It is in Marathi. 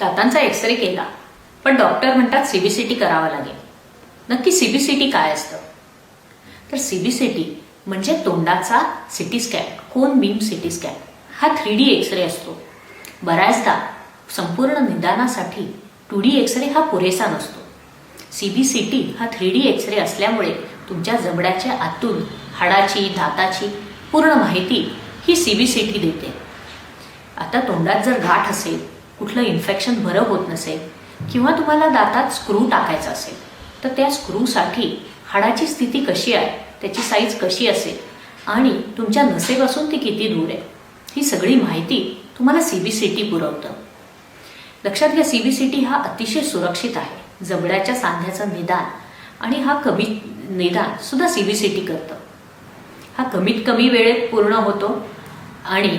दातांचा एक्सरे केला. पण डॉक्टर म्हणतात सीबीसीटी करावा लागेल. नक्की सीबीसीटी काय असतं? तर सीबीसीटी म्हणजे तोंडाचा CT scan cone beam CT scan हा थ्री डी एक्सरे असतो. बऱ्याचदा संपूर्ण निदानासाठी टू डी एक्सरे हा पुरेसा नसतो. सीबीसीटी हा थ्री डी एक्सरे असल्यामुळे तुमच्या जबड्याच्या आतून हाडाची दाताची पूर्ण माहिती ही सीबीसीटी देते. आता तोंडात जर गाठ असेल कुठलं इन्फेक्शन बरं होत नसेल किंवा तुम्हाला दातात स्क्रू टाकायचा असेल तर त्या स्क्रूसाठी हाडाची स्थिती कशी आहे त्याची साईज कशी असेल आणि तुमच्या नसेपासून ती किती दूर आहे ही सगळी माहिती तुम्हाला सीबीसीटी पुरवतं. लक्षात घ्या सीबीसीटी हा अतिशय सुरक्षित आहे. जबड्याच्या सांध्याचं निदान आणि हा कमी निदान सुद्धा सीबीसीटी करतं. हा कमीत कमी वेळेत पूर्ण होतो आणि